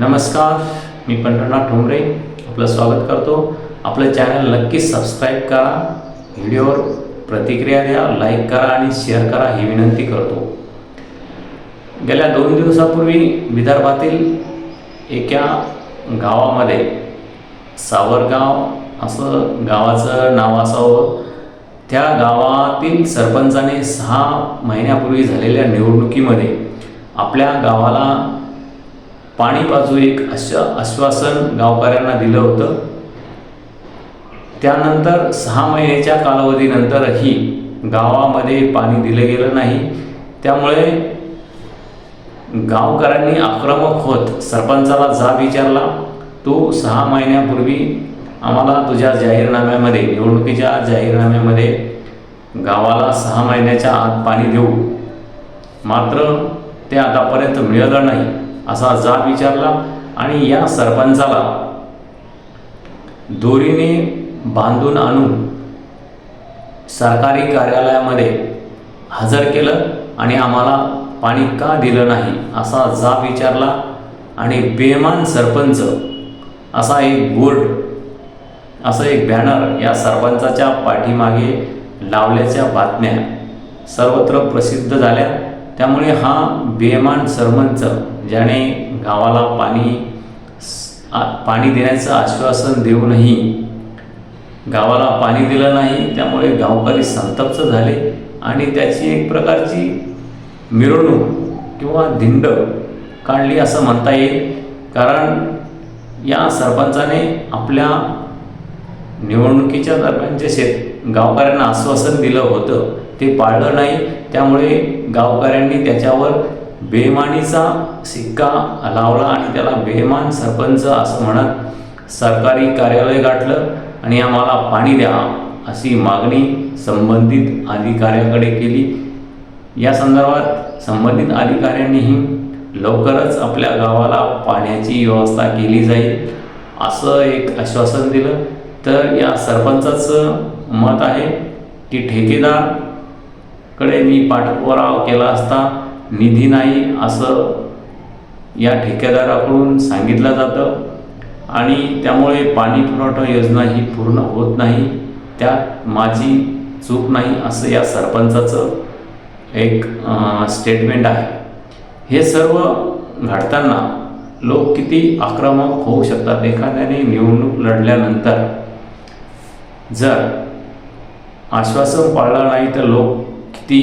नमस्कार मी पंढरनाथ ठोंबरे. आपलं स्वागत करतो. आपलं चॅनल नक्कीच सबस्क्राईब करा. व्हिडिओवर प्रतिक्रिया द्या लाईक करा आणि शेअर करा ही विनंती करतो. गेल्या दोन दिवसापूर्वी विदर्भातील एका गावामध्ये सावरगाव असं गावाचं नाव असावं. त्या गावातील सरपंचाने सहा महिन्यापूर्वी झालेल्या निवडणुकीमध्ये आपल्या गावाला पाणी बाजू एक अश आश्वासन गावकऱ्यांना दिलं होतं. त्यानंतर सहा महिन्याच्या कालावधीनंतरही गावामध्ये पाणी दिलं गेलं नाही. त्यामुळे गावकऱ्यांनी आक्रमक होत सरपंचाला जा विचारला. तो सहा महिन्यापूर्वी आम्हाला तुझ्या जाहीरनाम्यामध्ये निवडणुकीच्या जाहीरनाम्यामध्ये गावाला सहा महिन्याच्या आत पाणी देऊ. मात्र ते आतापर्यंत मिळालं नाही. असा जाब विचारला आणि या सरपंचाला दोरीने बांधून आणून सरकारी कार्यालयामध्ये हजर केलं आणि आम्हाला पाणी का दिलं नाही असा जाब विचारला आणि बेमान सरपंच असा एक बोर्ड असं एक बॅनर या सरपंचाच्या पाठीमागे लावल्याच्या बातम्या सर्वत्र प्रसिद्ध झाल्या. त्यामुळे हा बेमान सरपंच ज्याने गावाला पाणी आ- पाणी देण्याचं आश्वासन देऊनही गावाला पाणी दिलं नाही त्यामुळे गावकरी संतप्त झाले आणि त्याची एक प्रकारची मिरवणूक किंवा धिंड काढली असं म्हणता येईल. कारण या सरपंचाने आपल्या निवडणुकीच्या दरम्यान जे शेत गावकऱ्यांना आश्वासन दिलं होतं ते पाळलं नाही. त्यामुळे गावकऱ्यांनी त्याच्यावर बेमानीचा सिक्का लावला आणि त्याला बेमान सरपंच असं म्हणत सरकारी कार्यालय गाठलं आणि आम्हाला पाणी द्या अशी मागणी संबंधित अधिकाऱ्याकडे केली. या संदर्भात संबंधित अधिकाऱ्यांनीही लवकरच आपल्या गावाला पाण्याची व्यवस्था केली जाईल असं एक आश्वासन दिलं. तर या सरपंचाचं मत आहे की ठेकेदारकडे मी पाठपुरावा केला असता निधी नाही असं या ठेकेदाराकडून सांगितलं जातं. आणि त्यामुळे पाणी पुरवठा योजना ही पूर्ण होत नाही. त्यात माझी चूक नाही असं या सरपंचाचं एक स्टेटमेंट आहे. हे सर्व घडताना लोक किती आक्रमक होऊ शकतात? एखाद्याने निवडणूक लढल्यानंतर जर आश्वासन पाळलं नाही तर लोक किती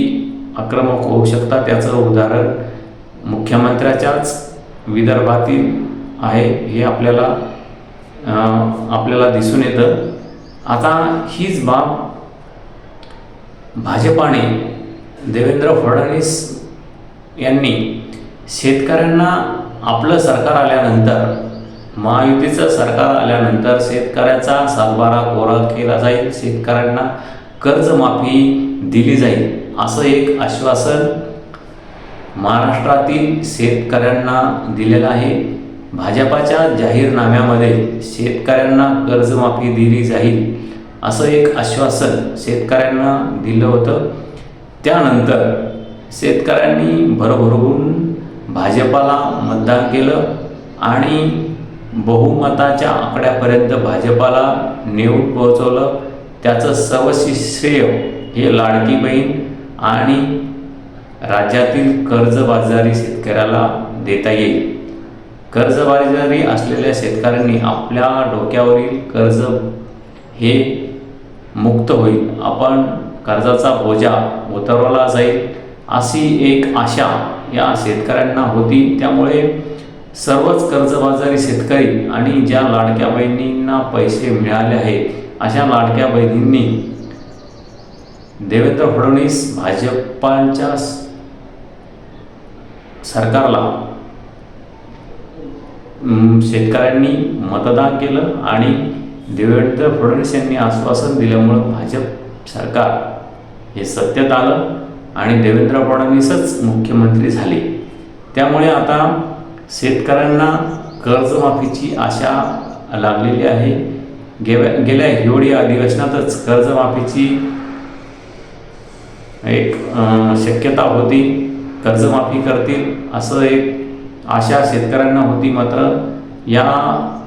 आक्रमक होऊ शकतात. त्याचं उदाहरण मुख्यमंत्र्याच्याच विदर्भातील आहे. हे आपल्याला आपल्याला दिसून येतं. आता हीच बाब भाजपाने देवेंद्र फडणवीस यांनी शेतकऱ्यांना आपलं सरकार आल्यानंतर महायुतीचं सरकार आल्यानंतर शेतकऱ्याचा सातबारा कोरा केला जाईल. शेतकऱ्यांना कर्जमाफी दिली जाईल. असं एक आश्वासन महाराष्ट्रातील शेतकऱ्यांना दिलेलं आहे. भाजपाच्या जाहीरनाम्यामध्ये शेतकऱ्यांना कर्जमाफी दिली जाईल असं एक आश्वासन शेतकऱ्यांना दिलं होतं. त्यानंतर शेतकऱ्यांनी भरभरून भाजपाला मतदान केलं आणि बहुमताच्या आकड्यापर्यंत भाजपाला नेऊन पोहोचवलं. त्याचं सर्वस्वी श्रेय हे लाडकी बहीण आणि राज्यातील कर्जबाजारी शेतकऱ्याला देता येईल. कर्जबाजारी असलेल्या शेतकऱ्यांनी आपल्या डोक्यावरील कर्ज हे मुक्त होईल. आपण कर्जाचा बोजा उतरवला जाईल अशी एक आशा या शेतकऱ्यांना होती. त्यामुळे सर्वच कर्जबाजारी शेतकरी आणि ज्या लाडक्या बहिणींना पैसे मिळाले आहेत अशा लाडक्या बहिणींनी देवेंद्र फडणवीस भाजपांच्या सरकारला शेतकऱ्यांनी मतदान केलं आणि देवेंद्र फडणवीस यांनी आश्वासन दिल्यामुळं भाजप सरकार हे सत्यात आलं आणि देवेंद्र फडणवीसच मुख्यमंत्री झाले. त्यामुळे आता शेतकऱ्यांना कर्जमाफीची आशा लागलेली आहे. गेल्या गेल्या हिवाळी अधिवेशनातच कर्जमाफीची एक शक्यता होती कर्जमाफी करतील असं एक आशा शेतकऱ्यांना होती मात्र या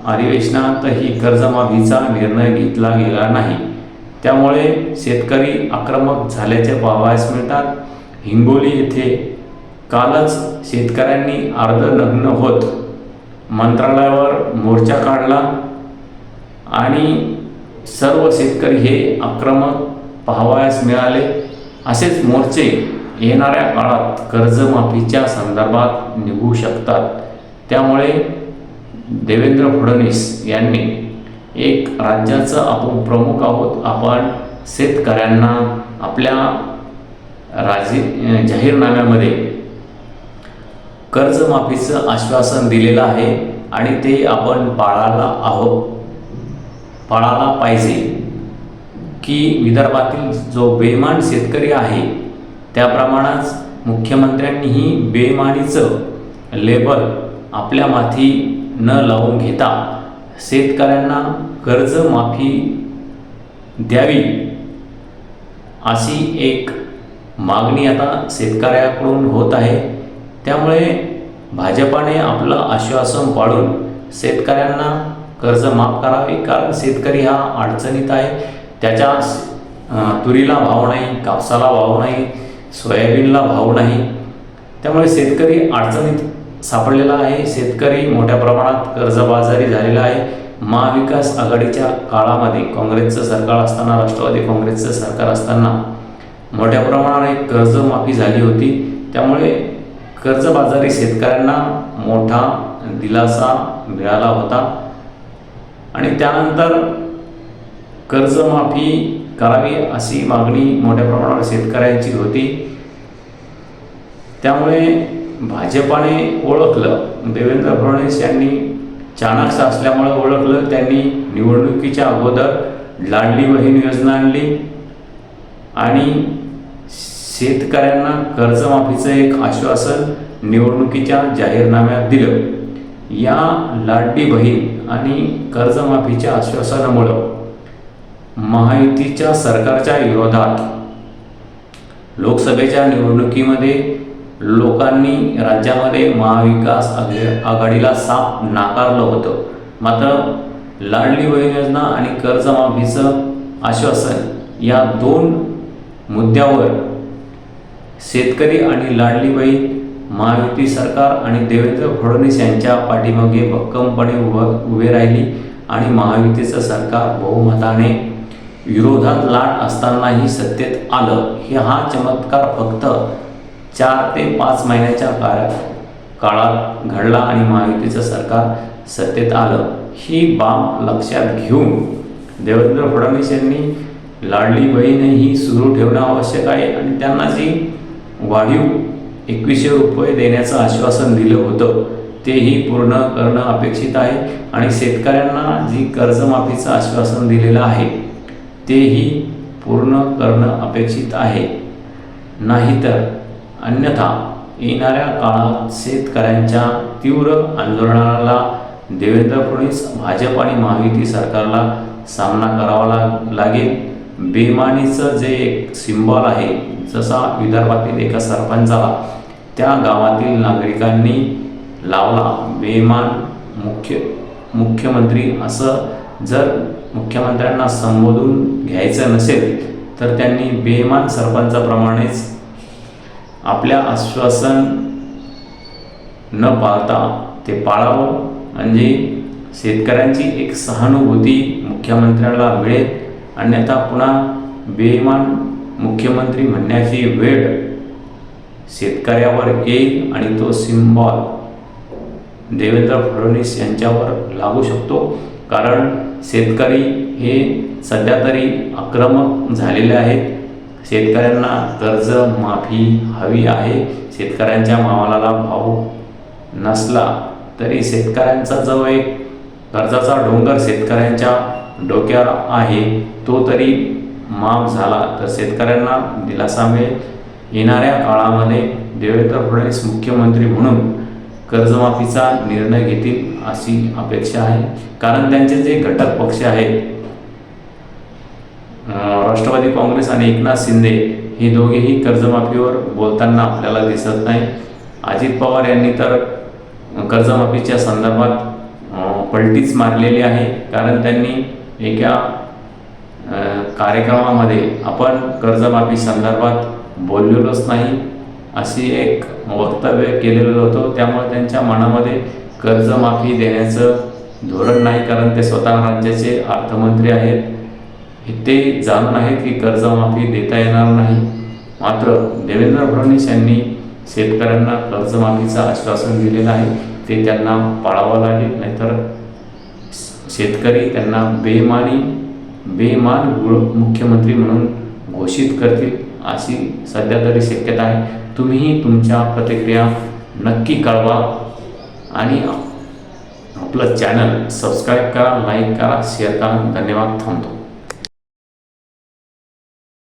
अधिवेशनातही कर्जमाफीचा निर्णय घेतला गेला नाही. त्यामुळे शेतकरी आक्रमक झाल्याचे पाहावयास मिळतात. हिंगोली येथे कालच शेतकऱ्यांनी अर्धनग्न होत मंत्रालयावर मोर्चा काढला आणि सर्व शेतकरी हे आक्रमक पाहावयास मिळाले. असेच मोर्चे येणाऱ्या काळात कर्जमाफीच्या संदर्भात निघू शकतात. त्यामुळे देवेंद्र फडणवीस यांनी एक राज्याचं आपण प्रमुख आहोत. आपण शेतकऱ्यांना आपल्या राजी जाहीरनाम्यामध्ये कर्जमाफीचं आश्वासन दिलेलं आहे आणि ते आपण पाळायला आहोत. पाळायला पाहिजे. की विदर्भातील जो बेमान शेतकरी आहे त्याप्रमाणेच मुख्यमंत्र्यांनीही बेमानीचं लेबल आपल्या माथी न लावून घेता शेतकऱ्यांना कर्जमाफी द्यावी अशी एक मागणी आता शेतकऱ्याकडून होत आहे. त्यामुळे भाजपाने आपलं आश्वासन पाळून शेतकऱ्यांना कर्ज माफ करावे कारण शेतकरी हा अडचणीत आहे. त्याच्या तुरीला भाव नाही कापसाला भाव नाही सोयाबीनला भाव नाही. त्यामुळे शेतकरी अडचणीत सापडलेला आहे. शेतकरी मोठ्या प्रमाणात कर्जबाजारी झालेला आहे. महाविकास आघाडीच्या काळामध्ये काँग्रेसचं सरकार असताना राष्ट्रवादी काँग्रेसचं सरकार असताना मोठ्या प्रमाणाने कर्जमाफी झाली होती. त्यामुळे कर्जबाजारी शेतकऱ्यांना मोठा दिलासा मिळाला होता. आणि त्यानंतर कर्जमाफी करावी अशी मागणी मोठ्या प्रमाणावर शेतकऱ्यांची होती. त्यामुळे भाजपाने ओळखलं देवेंद्र फडणवीस यांनी चाणक्य असल्यामुळे ओळखलं त्यांनी निवडणुकीच्या अगोदर लाडली बहीण योजना आणली आणि शेतकऱ्यांना कर्जमाफीचं एक आश्वासन निवडणुकीच्या जाहीरनाम्यात दिलं. या लाडली बहीण आणि कर्जमाफीच्या आश्वासनामुळं महायुतीच्या सरकारच्या विरोधात लोकसभेच्या निवडणुकीमध्ये लोकांनी राज्यामध्ये महाविकास आघाडीला साफ नाकारलं होतं. मात्र लाडली बहीण योजना आणि कर्जमाफीचं आश्वासन या दोन मुद्द्यावर शेतकरी आणि लाडली बहीण महायुती सरकार आणि देवेंद्र फडणवीस यांच्या पाठीमागे भक्कमपणे उभं उभे राहिली आणि महायुतीचं सरकार बहुमताने विरोधात लाट असतानाही सत्तेत आलं. हे हा चमत्कार फक्त चार ते पाच महिन्याच्या काळ काळात घडला आणि महायुतीचं सरकार सत्तेत आलं. ही बाब लक्षात घेऊन देवेंद्र फडणवीस यांनी लाडली बहीणही सुरू ठेवणं आवश्यक आहे आणि त्यांना जी वाढीव एकवीसशे रुपये देण्याचं आश्वासन दिलं होतं तेही पूर्ण करणं अपेक्षित आहे आणि शेतकऱ्यांना जी कर्जमाफीचं आश्वासन दिलेलं आहे तेही पूर्ण करणं अपेक्षित आहे. नाहीतर अन्यथा येणाऱ्या काळात शेतकऱ्यांच्या तीव्र आंदोलनाला देवेंद्र फडणवीस भाजप आणि महायुती सरकारला सामना करावा लाग लागेल. बेमानीचं जे एक सिम्बॉल आहे जसा विदर्भातील एका सरपंचाला त्या गावातील नागरिकांनी लावला बेमान मुख्य मुख्यमंत्री असं जर मुख्यमंत्र्यांना संबोधून घ्यायचं नसेल तर त्यांनी बेमान सरपंचाप्रमाणेच आपल्या आश्वासन न पाळता ते पाळावं. म्हणजे शेतकऱ्यांची एक सहानुभूती मुख्यमंत्र्याला मिळेल. अन्यथा पुन्हा बेमान मुख्यमंत्री म्हणण्याची वेळ शेतकऱ्यावर येईल आणि तो सिम्बॉल देवेंद्र फडणवीस यांच्यावर लागू शकतो. कारण शेतकरी हे सध्या तरी आक्रमक झालेले आहेत. शेतकऱ्यांना कर्जमाफी हवी आहे. शेतकऱ्यांच्या मालाला भाव नसला तरी शेतकऱ्यांचा जो एक कर्जाचा डोंगर शेतकऱ्यांच्या डोक्यावर आहे तो तरी माफ झाला तर शेतकऱ्यांना दिलासा मिळेल. येणाऱ्या काळामध्ये देवेंद्र फडणवीस मुख्यमंत्री म्हणून कर्जमाफीचा निर्णय घेतील अशी अपेक्षा आहे. कारण त्यांचे जे घटक पक्ष आहेत राष्ट्रवादी काँग्रेस आणि एकनाथ शिंदे हे दोघेही कर्जमाफीवर बोलताना आपल्याला दिसत नाही. अजित पवार यांनी तर कर्जमाफीच्या संदर्भात पलटीच मारलेली आहे. कारण त्यांनी एका कार्यक्रमामध्ये आपण कर्जमाफी संदर्भात बोललेलोच नाही अशी एक वक्तव्य केलेलं होतं. त्यामुळे त्यांच्या मनामध्ये कर्जमाफी देण्याचं धोरण नाही कारण ते स्वतः राज्याचे अर्थमंत्री आहेत. ते जाणून आहेत की कर्जमाफी देता येणार नाही. मात्र देवेंद्र फडणवीस यांनी शेतकऱ्यांना कर्जमाफीचं आश्वासन दिलेलं आहे. ते त्यांना पाळावं लागेल. नाहीतर शेतकरी त्यांना बेमानी बेमान मुख्यमंत्री म्हणून घोषित करतील. अशी सध्या तरी शक्यता आहे. तुम्हीही तुमच्या प्रतिक्रिया नक्की कळवा आणि आपलं चॅनल सबस्क्राईब करा लाईक करा शेअर करा. धन्यवाद. थांबतो.